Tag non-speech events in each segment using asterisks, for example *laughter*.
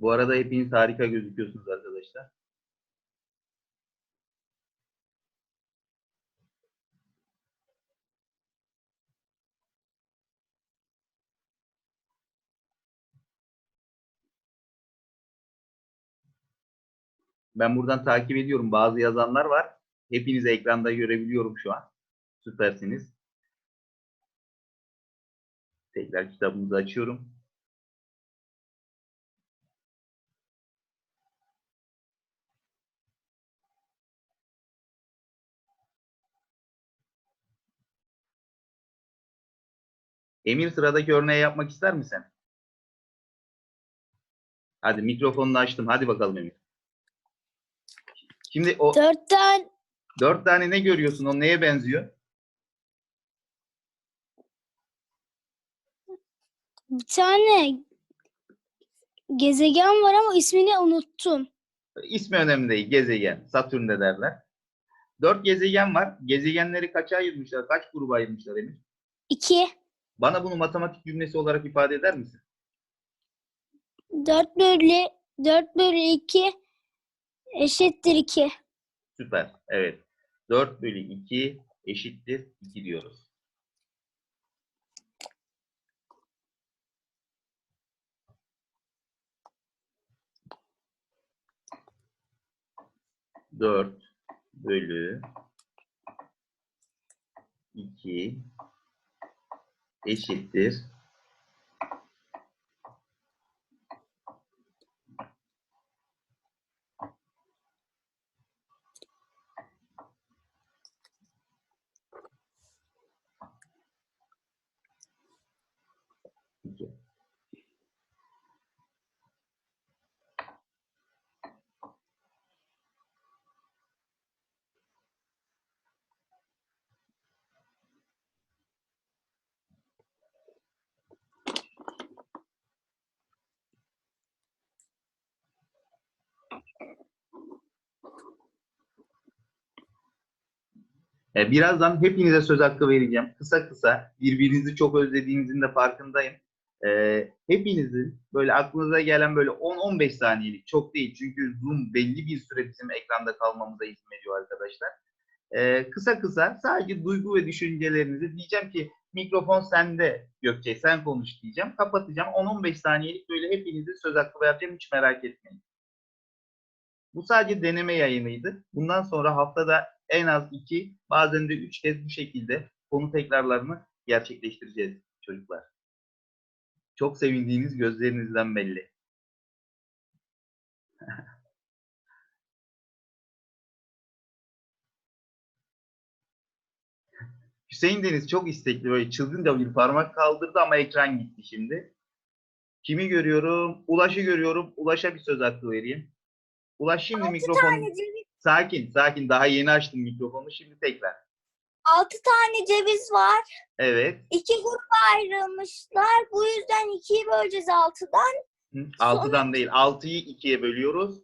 Bu arada hepiniz harika gözüküyorsunuz arkadaşlar. Ben buradan takip ediyorum. Bazı yazanlar var. Hepinizi ekranda görebiliyorum şu an. Süpersiniz. Tekrar kitabımızı açıyorum. Emir sıradaki örneği yapmak ister misin? Hadi mikrofonunu açtım. Hadi bakalım Emir. Şimdi o Dört tane dört tane ne görüyorsun? O neye benziyor? bir tane gezegen var ama ismini unuttum. İsmi önemli değil. Gezegen. Satürn de derler. Dört gezegen var. Gezegenleri kaça ayırmışlar? Kaç gruba ayırmışlar Emir? İki. Bana bunu matematik cümlesi olarak ifade eder misin? Dört bölü dört bölü iki eşittir iki. Süper. Evet. 4 bölü 2 eşittir 2 diyoruz. Dört bölü iki eşittir E, Birazdan hepinize söz hakkı vereceğim. Kısa kısa birbirinizi çok özlediğinizin de farkındayım. E, hepinizin böyle aklınıza gelen böyle 10-15 saniyelik çok değil. Çünkü Zoom belli bir süre bizim ekranda kalmamıza izin veriyor arkadaşlar. E, kısa kısa sadece duygu ve düşüncelerinizi diyeceğim ki mikrofon sende Gökçe sen konuş diyeceğim. Kapatacağım. 10-15 saniyelik böyle hepinize söz hakkı vereceğim. Hiç merak etmeyin. Bu sadece deneme yayınıydı. Bundan sonra haftada en az iki, bazen de üç kez bu şekilde konu tekrarlarını gerçekleştireceğiz çocuklar. Çok sevindiğiniz gözlerinizden belli. *laughs* Hüseyin Deniz çok istekli böyle çılgınca bir parmak kaldırdı ama ekran gitti şimdi. Kimi görüyorum? Ulaş'ı görüyorum. Ulaş'a bir söz hakkı vereyim. Ulaş şimdi mikrofon. Sakin, sakin. Daha yeni açtım mikrofonu. Şimdi tekrar. Altı tane ceviz var. Evet. İki gruba ayrılmışlar. Bu yüzden ikiye böleceğiz altıdan. Hı, Altıdan değil. Altıyı ikiye bölüyoruz.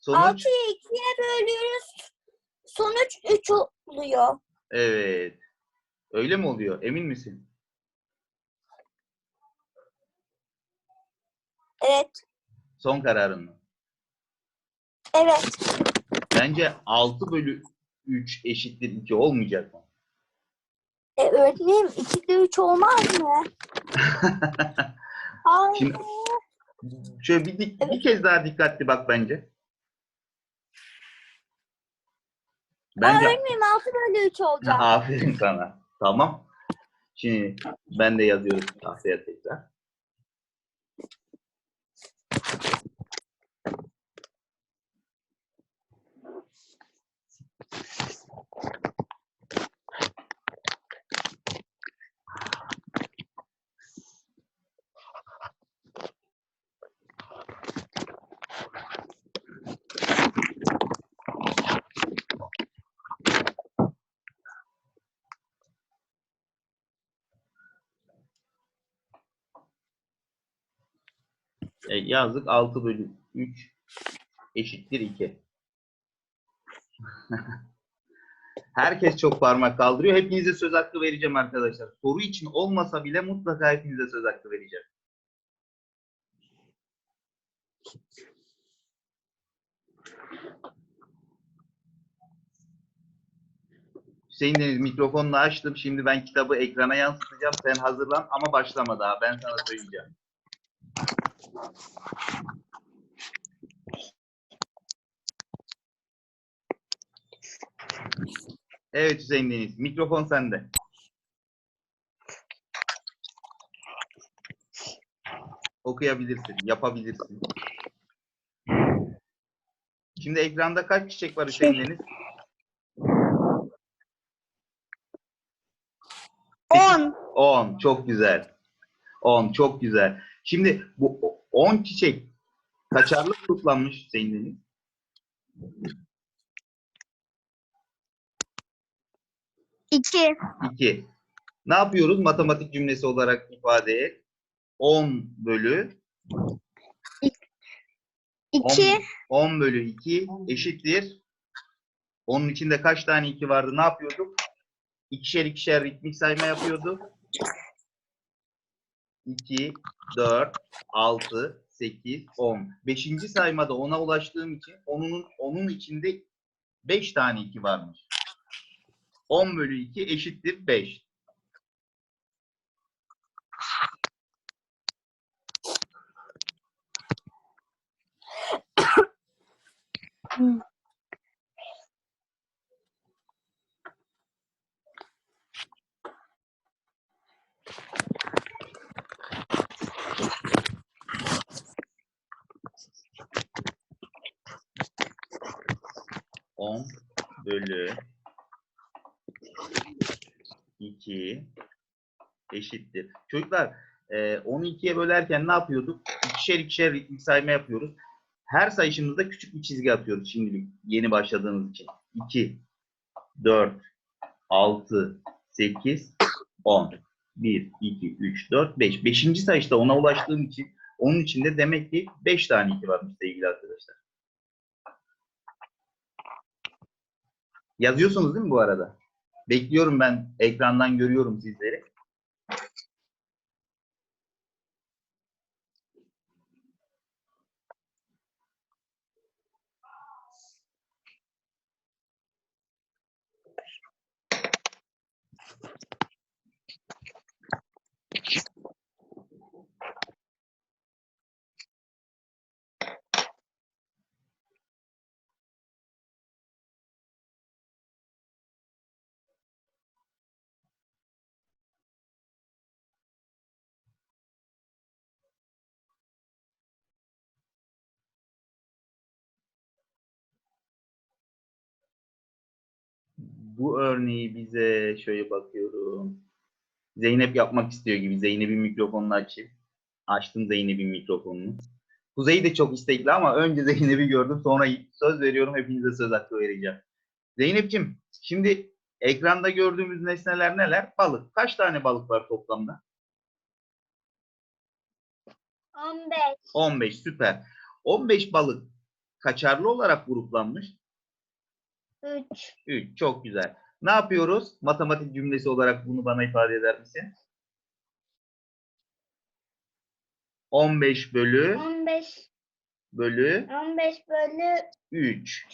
Sonuç. Altıyı ikiye bölüyoruz. Sonuç üç oluyor. Evet. Öyle mi oluyor? Emin misin? Evet. Son kararın mı? Evet. Bence 6 bölü 3 eşittir 2 olmayacak mı? E, öğretmenim iki de üç olmaz mı? *laughs* Ay. Şimdi- Şöyle bir, dik- bir kez daha dikkatli bak bence. Bence Öğretmenim altı bölü üç olacak. Ha, *laughs* aferin sana. Tamam. Şimdi ben de yazıyorum tahtaya tekrar. E, yazdık 6 bölü 3 eşittir 2. *laughs* Herkes çok parmak kaldırıyor. Hepinize söz hakkı vereceğim arkadaşlar. Soru için olmasa bile mutlaka hepinize söz hakkı vereceğim. Hüseyin Deniz mikrofonunu açtım. Şimdi ben kitabı ekrana yansıtacağım. Sen hazırlan ama başlama daha. Ben sana söyleyeceğim. Evet Hüseyin Deniz. Mikrofon sende. Okuyabilirsin, yapabilirsin. Şimdi ekranda kaç çiçek var Hüseyin Deniz? 10. 10. Çok güzel. 10. Çok güzel. Şimdi bu 10 çiçek kaçarlı toplanmış Hüseyin Deniz? 2. 2. Ne yapıyoruz matematik cümlesi olarak ifadeye? 10 bölü 2. 10 bölü 2 eşittir. Onun içinde kaç tane 2 vardı? Ne yapıyorduk? İkişer ikişer ritmik sayma yapıyorduk. 2, 4, 6, 8, 10. Beşinci saymada 10'a ulaştığım için onun, onun içinde 5 tane 2 varmış. 10 bölü 2 eşittir 5. On bölü 2 eşittir. Çocuklar e, 12'ye bölerken ne yapıyorduk? İkişer ikişer ritmik sayma yapıyoruz. Her sayışımızda küçük bir çizgi atıyoruz şimdilik yeni başladığımız için. 2, 4, 6, 8, 10. 1, 2, 3, 4, 5. Beşinci sayışta ona ulaştığım için onun içinde demek ki 5 tane 2 varmış sevgili arkadaşlar. Yazıyorsunuz değil mi bu arada? Bekliyorum ben. Ekrandan görüyorum sizleri. Bu örneği bize şöyle bakıyorum. Zeynep yapmak istiyor gibi. Zeynep'in mikrofonunu açayım. Açtım Zeynep'in mikrofonunu. Kuzey de çok istekli ama önce *laughs* Zeynep'i gördüm. Sonra söz veriyorum hepinize söz hakkı vereceğim. Zeynep'ciğim şimdi ekranda gördüğümüz nesneler neler? Balık. Kaç tane balık var toplamda? 15. 15 süper. 15 balık kaçarlı olarak gruplanmış. 3. 3 çok güzel. Ne yapıyoruz? Matematik cümlesi olarak bunu bana ifade eder misin? 15 bölü 15. bölü 15 bölü 3.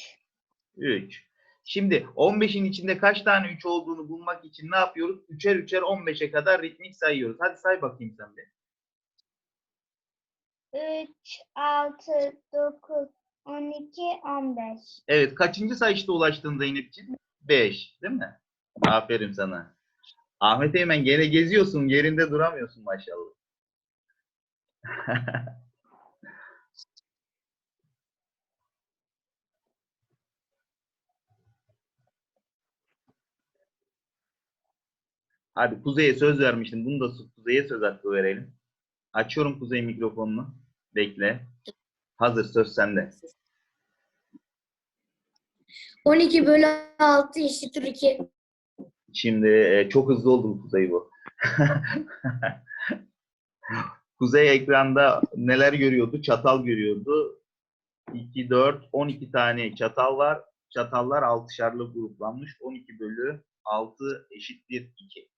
3. Şimdi 15'in içinde kaç tane 3 olduğunu bulmak için ne yapıyoruz? Üçer üçer 15'e kadar ritmik sayıyoruz. Hadi say bakayım sen de. 3, 6, 9, 12, 15. Evet kaçıncı sayışta ulaştın Zeynep'ciğim? 5 değil mi? Aferin sana. Ahmet Eymen gene geziyorsun yerinde duramıyorsun maşallah. *laughs* Hadi Kuzey'e söz vermiştim. Bunu da Kuzey'e söz hakkı verelim. Açıyorum Kuzey mikrofonunu. Bekle. Hazır söz sende. 12 bölü 6 eşittir 2. Şimdi e, çok hızlı oldu Kuzey bu. *laughs* Kuzey ekranda neler görüyordu? Çatal görüyordu. 2, 4, 12 tane çatal var. Çatallar altışarlı gruplanmış. 12 bölü 6 eşittir 2.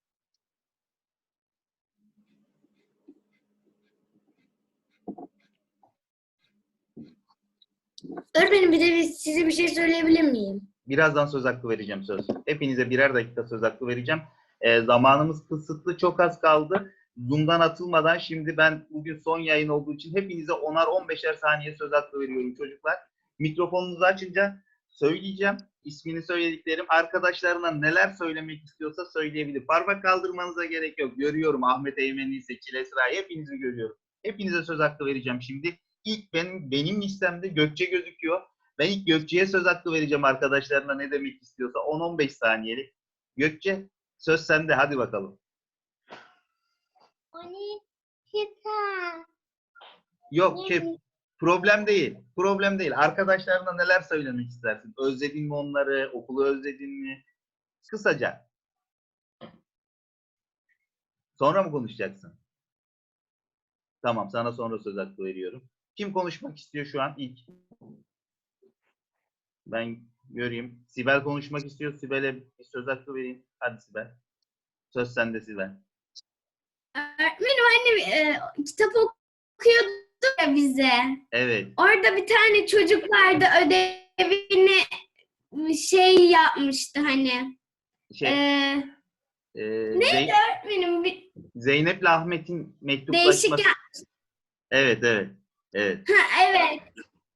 Öğretmenim bir de size bir şey söyleyebilir miyim? Birazdan söz hakkı vereceğim söz. Hepinize birer dakika söz hakkı vereceğim. Ee, zamanımız kısıtlı, çok az kaldı. Zoom'dan atılmadan şimdi ben bugün son yayın olduğu için hepinize 10'ar 15'er saniye söz hakkı veriyorum çocuklar. Mikrofonunuzu açınca söyleyeceğim. İsmini söylediklerim arkadaşlarına neler söylemek istiyorsa söyleyebilir. Parmak kaldırmanıza gerek yok. Görüyorum Ahmet Eymen'i, Seçil Esra'yı hepinizi görüyorum. Hepinize söz hakkı vereceğim şimdi. İlk benim, benim listemde Gökçe gözüküyor. Ben ilk Gökçe'ye söz hakkı vereceğim arkadaşlarına ne demek istiyorsa. 10-15 saniyelik. Gökçe söz sende hadi bakalım. Yok şey, problem değil. Problem değil. Arkadaşlarına neler söylemek istersin? Özledin mi onları? Okulu özledin mi? Kısaca. Sonra mı konuşacaksın? Tamam sana sonra söz hakkı veriyorum. Kim konuşmak istiyor şu an ilk? Ben göreyim. Sibel konuşmak istiyor. Sibel'e bir söz hakkı vereyim. Hadi Sibel. Söz sende Sibel. Öğretmenim annem e, kitap okuyordu ya bize. Evet. Orada bir tane çocuk vardı ödevini şey yapmıştı hani. Şey, E, e, neydi Zey- öğretmenim? Bir, Zeynep'le Ahmet'in değişik mektuplaşması. ya- Evet, evet. Evet. Ha, evet.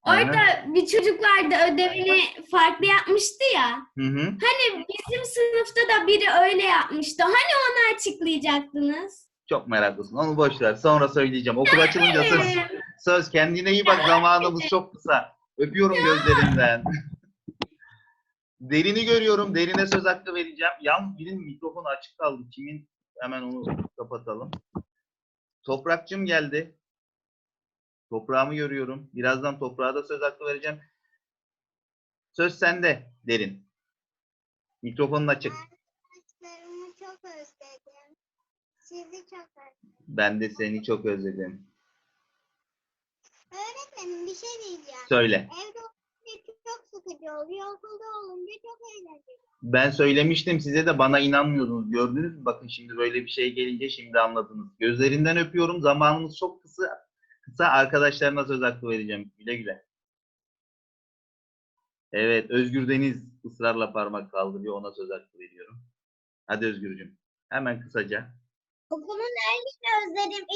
Orada bir çocuk vardı ödevini farklı yapmıştı ya. Hı hı. Hani bizim sınıfta da biri öyle yapmıştı. Hani onu açıklayacaktınız? Çok meraklısın. Onu boş ver. Sonra söyleyeceğim. Okul açılınca söz. Söz. Kendine iyi bak. Zamanımız çok kısa. Öpüyorum gözlerinden. *laughs* Derini görüyorum. Derine söz hakkı vereceğim. Yalnız birinin mikrofonu açık kaldı. Kimin? Hemen onu kapatalım. Toprakçım geldi. Toprağımı görüyorum. Birazdan toprağa da söz hakkı vereceğim. Söz sende Derin. Mikrofonun açık. Arkadaşlarımı çok özledim. Sizi çok özledim. Ben de seni çok özledim. Öğretmenim bir şey diyeceğim. Söyle. Evde olunca çok sıkıcı oluyor. Okulda olunca çok eğlenceli. Ben söylemiştim size de bana inanmıyordunuz. Gördünüz mü? Bakın şimdi böyle bir şey gelince şimdi anladınız. Gözlerinden öpüyorum. Zamanımız çok kısa. Kısa arkadaşlarına söz hakkı vereceğim. Güle güle. Evet, Özgür Deniz ısrarla parmak kaldırıyor. Ona söz hakkı veriyorum. Hadi Özgürcüm. Hemen kısaca. Okulun her yerini özledim.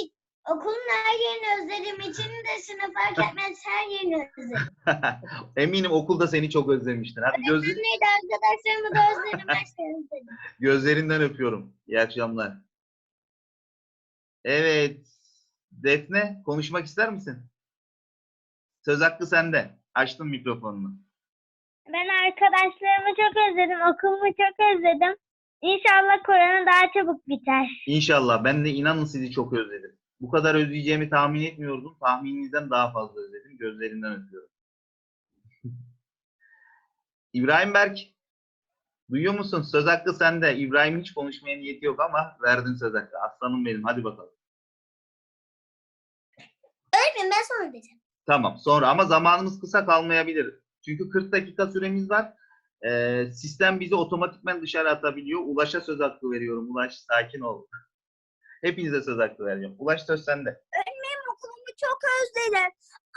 Okulun her yerini özledim. İçini de sınıf fark etmez her yerini özledim. *laughs* Eminim okulda seni çok özlemiştin. Hadi göz, Neydi arkadaşlarımı da özledim. Her şeyi özledim. gözlerinden öpüyorum. İyi akşamlar. Evet. Defne konuşmak ister misin? Söz hakkı sende. Açtım mikrofonunu. Ben arkadaşlarımı çok özledim. Okulumu çok özledim. İnşallah korona daha çabuk biter. İnşallah. Ben de inanın sizi çok özledim. Bu kadar özleyeceğimi tahmin etmiyordum. Tahmininizden daha fazla özledim. Gözlerinden öpüyorum. *laughs* İbrahim Berk. Duyuyor musun? Söz hakkı sende. İbrahim hiç konuşmaya niyeti yok ama verdin söz hakkı. Aslanım benim. Hadi bakalım. Öğretmenim ben sonra diyeceğim. Tamam. Sonra ama zamanımız kısa kalmayabilir. Çünkü 40 dakika süremiz var. Ee, sistem bizi otomatikmen dışarı atabiliyor. Ulaş'a söz hakkı veriyorum. Ulaş sakin ol. *laughs* Hepinize söz hakkı vereceğim. Ulaş söz sende. Benim okulumu çok özledim.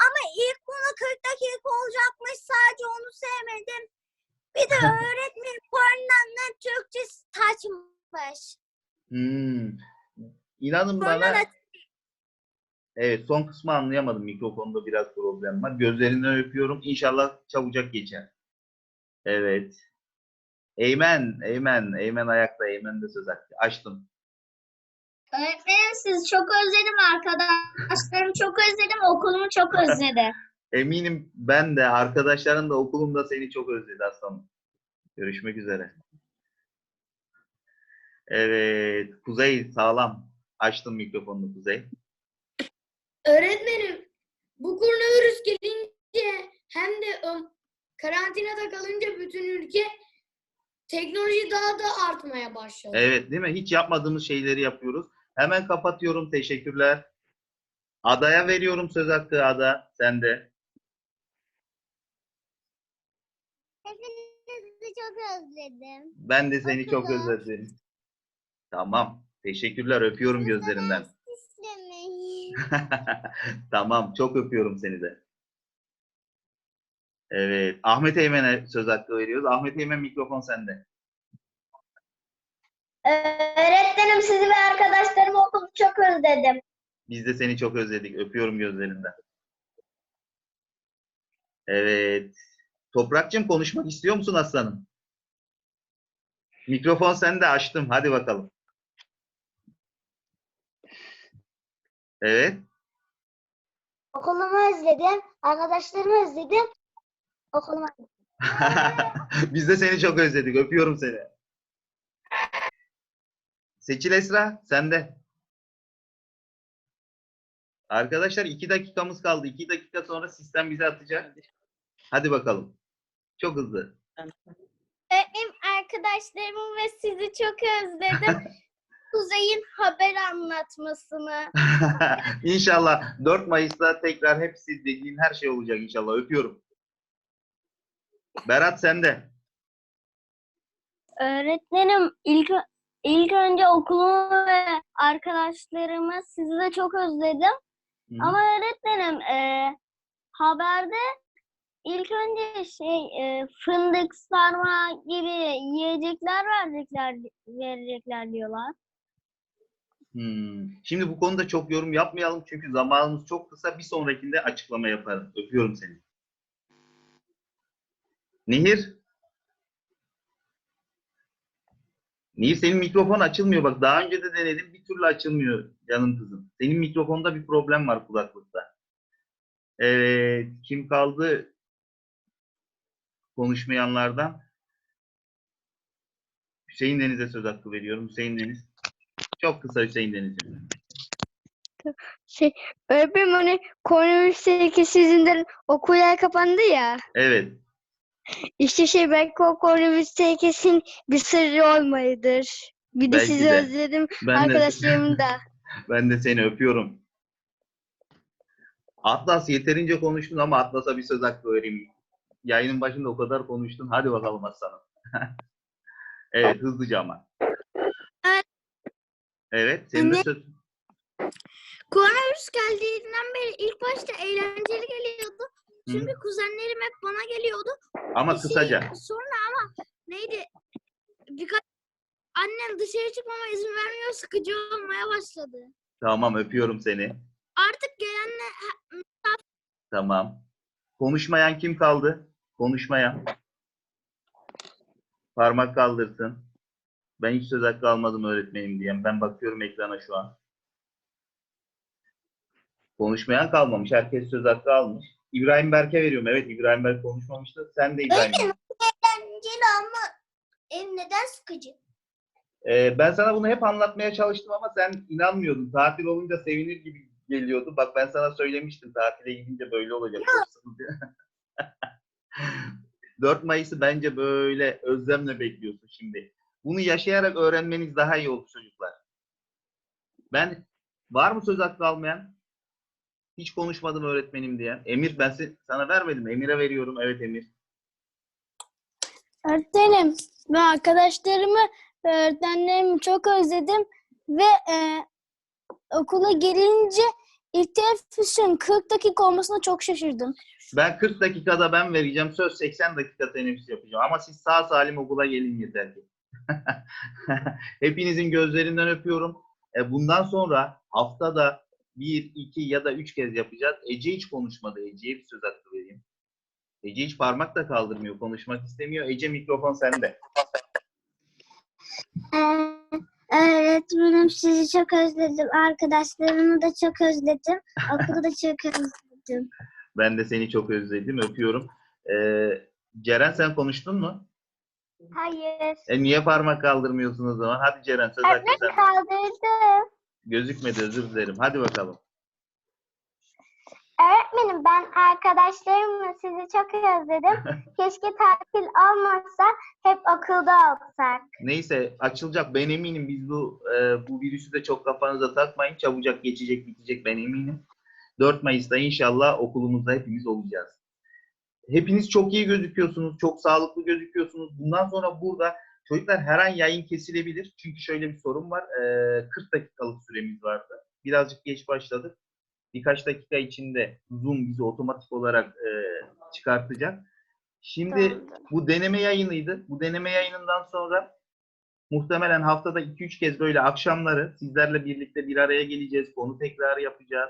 Ama ilk bunu 40 dakika olacakmış. Sadece onu sevmedim. Bir de *laughs* öğretmenim Korna'nın Türkçesi saçmış. Hmm. İnanın bana evet son kısmı anlayamadım. Mikrofonda biraz problem var. Gözlerinden öpüyorum. İnşallah çabucak geçer. Evet. Eymen, Eymen, Eymen ayakta. Eymen de söz hakkı. Açtım. Öğretmenim sizi çok özledim. Arkadaşlarımı çok özledim. Okulumu çok özledim. *laughs* Eminim ben de arkadaşların da okulumda seni çok özledi aslanım. Görüşmek üzere. Evet. Kuzey sağlam. Açtım mikrofonunu Kuzey. Öğretmenim bu koronavirüs gelince hem de ım, karantinada kalınca bütün ülke teknoloji daha da artmaya başladı. Evet değil mi? Hiç yapmadığımız şeyleri yapıyoruz. Hemen kapatıyorum. Teşekkürler. Adaya veriyorum söz hakkı Ada. Sen de. Hepinizi çok özledim. Ben de seni çok özledim. Tamam. Teşekkürler. Öpüyorum gözlerinden. *laughs* Tamam. Çok öpüyorum seni de. Evet. Ahmet Eymen'e söz hakkı veriyoruz. Ahmet Eymen mikrofon sende. Öğretmenim sizi ve arkadaşlarımı okulu çok özledim. Biz de seni çok özledik. Öpüyorum gözlerinden. Evet. Toprakçım konuşmak istiyor musun aslanım? Mikrofon sende açtım. Hadi bakalım. Evet. Okulumu özledim, arkadaşlarımı özledim. Okulumu *laughs* Biz de seni çok özledik. Öpüyorum seni. Seçil Esra, sende. Arkadaşlar iki dakikamız kaldı. İki dakika sonra sistem bize atacak. Hadi bakalım. Çok hızlı. Öğretmenim arkadaşlarımı ve sizi çok özledim. *laughs* Kuzey'in haber anlatmasını. *laughs* inşallah 4 Mayıs'ta tekrar hepsi dediğin her şey olacak inşallah. Öpüyorum. Berat sende. Öğretmenim ilk ilk önce okulumu ve arkadaşlarımı sizi de çok özledim. Hı. Ama öğretmenim e, haberde ilk önce şey e, fındık sarma gibi yiyecekler verecekler verecekler diyorlar. Hmm. Şimdi bu konuda çok yorum yapmayalım çünkü zamanımız çok kısa. Bir sonrakinde açıklama yaparım. Öpüyorum seni. Nehir. Nehir senin mikrofon açılmıyor. Bak daha önce de denedim. Bir türlü açılmıyor canım kızım. Senin mikrofonda bir problem var kulaklıkta. Evet. Kim kaldı konuşmayanlardan? Hüseyin Deniz'e söz hakkı veriyorum. Hüseyin Deniz. Çok kısa Hüseyin Deniz'im. Öğretmenim hani koronavirüs tehlikesi yüzünden okullar kapandı ya. Evet. İşte şey belki o koronavirüs tehlikesinin bir sırrı olmalıdır. Bir de Belki sizi de. özledim Ben de, arkadaşlarımı da. *laughs* ben de seni öpüyorum. Atlas yeterince konuştun ama Atlas'a bir söz hakkı vereyim. Yayının başında o kadar konuştun. Hadi bakalım Aslanım. *laughs* evet hızlıca ama. Evet. Senin de Anne. söz. Koronavirüs geldiğinden beri ilk başta eğlenceli geliyordu. Hı. Çünkü kuzenlerim hep bana geliyordu. Ama Bir şey- kısaca. sonra ama neydi? Birkaç annem dışarı çıkmama izin vermiyor. Sıkıcı olmaya başladı. Tamam öpüyorum seni. Artık gelenler Tamam. Konuşmayan kim kaldı? Konuşmayan. Parmak kaldırsın. Ben hiç söz hakkı almadım öğretmenim diyen. Ben bakıyorum ekrana şu an. Konuşmayan kalmamış. Herkes söz hakkı almış. İbrahim Berk'e veriyorum. Evet İbrahim Berk konuşmamıştı. Sen de İbrahim. eğlenceli ama ev neden sıkıcı? Ee, ben sana bunu hep anlatmaya çalıştım ama sen inanmıyordun. Tatil olunca sevinir gibi geliyordu. Bak ben sana söylemiştim. Tatile gidince böyle olacak. Çok sıkıntı. 4 Mayıs'ı bence böyle özlemle bekliyorsun şimdi. Bunu yaşayarak öğrenmeniz daha iyi olur çocuklar. Ben var mı söz hakkı almayan? Hiç konuşmadım öğretmenim diyen. Emir ben sana vermedim. Emir'e veriyorum. Evet Emir. Öğretmenim ve arkadaşlarımı öğretmenlerimi çok özledim ve e, okula gelince ilk teneffüsün 40 dakika olmasına çok şaşırdım. Ben 40 dakikada ben vereceğim. Söz 80 dakika teneffüs yapacağım. Ama siz sağ salim okula gelin yeter ki. *laughs* Hepinizin gözlerinden öpüyorum. E, bundan sonra haftada bir, iki ya da üç kez yapacağız. Ece hiç konuşmadı. Ece'ye bir söz hakkı vereyim. Ece hiç parmak da kaldırmıyor. Konuşmak istemiyor. Ece mikrofon sende. Öğretmenim sizi çok özledim. Arkadaşlarımı da çok özledim. Okulu da çok *laughs* özledim. Ben de seni çok özledim. Öpüyorum. E, Ceren sen konuştun mu? Hayır. E, niye parmak kaldırmıyorsun o zaman? Hadi Ceren söz hakkı sende. Kaldırdım. Gözükmedi özür dilerim. Hadi bakalım. Öğretmenim ben arkadaşlarımla sizi çok özledim. *laughs* Keşke tatil olmasa hep okulda olsak. Neyse açılacak ben eminim biz bu e, bu virüsü de çok kafanıza takmayın çabucak geçecek bitecek ben eminim. 4 Mayıs'ta inşallah okulumuzda hepimiz olacağız. Hepiniz çok iyi gözüküyorsunuz, çok sağlıklı gözüküyorsunuz. Bundan sonra burada çocuklar her an yayın kesilebilir. Çünkü şöyle bir sorun var. e, 40 dakikalık süremiz vardı. Birazcık geç başladık. Birkaç dakika içinde Zoom bizi otomatik olarak e, çıkartacak. Şimdi bu deneme yayınıydı. Bu deneme yayınından sonra muhtemelen haftada 2-3 kez böyle akşamları sizlerle birlikte bir araya geleceğiz. Konu tekrarı yapacağız.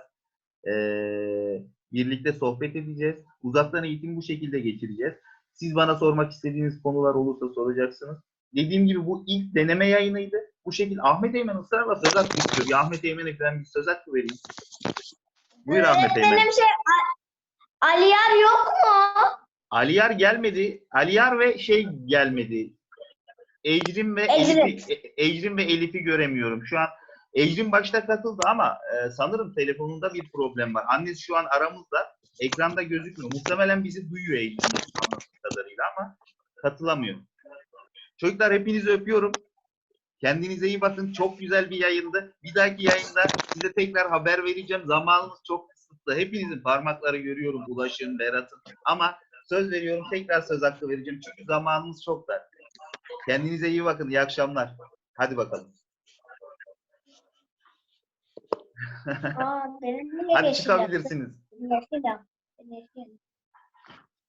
Ee, birlikte sohbet edeceğiz. Uzaktan eğitim bu şekilde geçireceğiz. Siz bana sormak istediğiniz konular olursa soracaksınız. Dediğim gibi bu ilk deneme yayınıydı. Bu şekilde Ahmet Eymen ısrarla söz hakkı istiyor. Bir Ahmet Eymen'e ben bir söz hakkı vereyim. Buyur Ahmet Eymen. Benim şey Aliyar yok mu? Aliyar gelmedi. Aliyar ve şey gelmedi. Ecrin ve Ecrin. Elif'i E- Ecrin ve Elif'i göremiyorum. Şu an Ecrin başta katıldı ama e, sanırım telefonunda bir problem var. Annesi şu an aramızda. Ekranda gözükmüyor. Muhtemelen bizi duyuyor Ecrin anladığım kadarıyla ama katılamıyor. Çocuklar hepinizi öpüyorum. Kendinize iyi bakın. Çok güzel bir yayındı. Bir dahaki yayında size tekrar haber vereceğim. Zamanımız çok kısıtlı. Hepinizin parmakları görüyorum. Ulaş'ın, Berat'ın. Ama söz veriyorum tekrar söz hakkı vereceğim. Çünkü zamanımız çok dar. Kendinize iyi bakın. İyi akşamlar. Hadi bakalım. Aa, benimle Hadi çıkabilirsiniz.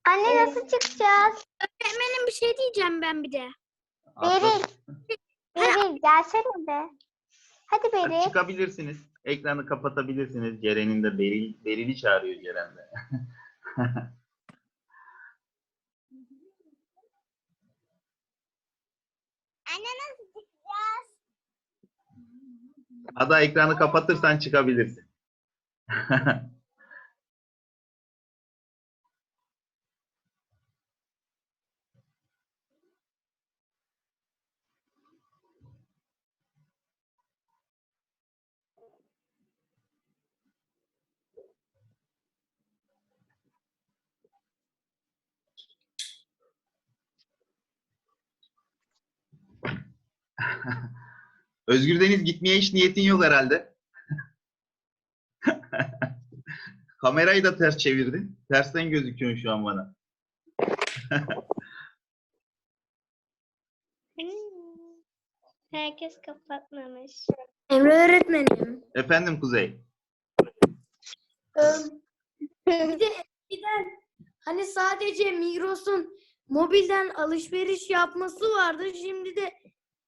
Anne nasıl çıkacağız? Öğretmenim bir şey diyeceğim ben bir de. Beril. Beril gelsene be. Hadi Hadi Beril. çıkabilirsiniz. Ekranı kapatabilirsiniz. Ceren'in de Beril, Beril'i çağırıyor Ceren de. *laughs* Anne nasıl? Ada ekranı kapatırsan çıkabilirsin. *laughs* Özgür Deniz gitmeye hiç niyetin yok herhalde. *laughs* Kamerayı da ters çevirdin. Tersten gözüküyorsun şu an bana. *laughs* Herkes kapatmamış. Emre öğretmenim. Efendim Kuzey. Bir de eskiden hani sadece Migros'un mobilden alışveriş yapması vardı. Şimdi de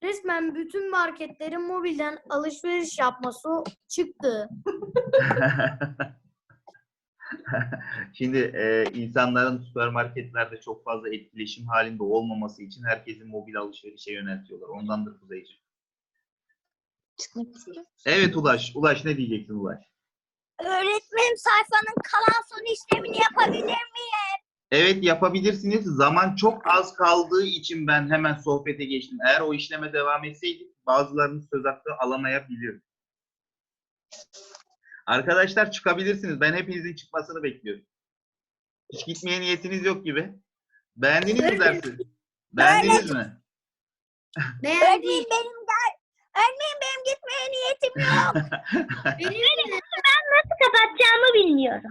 resmen bütün marketlerin mobilden alışveriş yapması çıktı. *laughs* Şimdi e, insanların süpermarketlerde çok fazla etkileşim halinde olmaması için herkesin mobil alışverişe yöneltiyorlar. Ondandır Kuzeyciğim. Evet Ulaş. Ulaş ne diyeceksin Ulaş? Öğretmenim sayfanın kalan son işlemini yapabilir miyim? Evet yapabilirsiniz. Zaman çok az kaldığı için ben hemen sohbete geçtim. Eğer o işleme devam etseydik bazılarının söz hakkı alamayabilir. Arkadaşlar çıkabilirsiniz. Ben hepinizin çıkmasını bekliyorum. Hiç gitmeye niyetiniz yok gibi. Beğendiniz mi dersi? Beğendiniz mi? Öğretmenim benim gel. Öğretmenim benim gitmeye niyetim yok. *laughs* *laughs* Nasıl kapatacağımı bilmiyorum.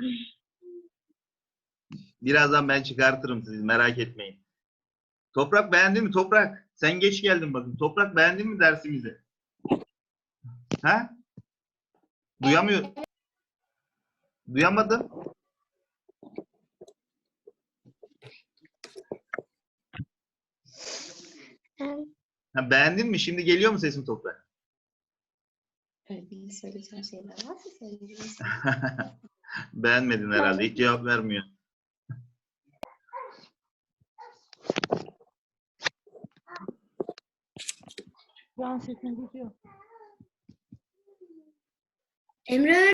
Birazdan ben çıkartırım sizi merak etmeyin. Toprak beğendin mi? Toprak sen geç geldin bakın. Toprak beğendin mi dersimizi? Ha? Duyamıyor. Duyamadım. Ha, beğendin mi? Şimdi geliyor mu sesim Toprak? Söyleyebilirsin. *laughs* Beğenmedin herhalde. Hiç cevap vermiyor. Şu an sesin gidiyor. Emre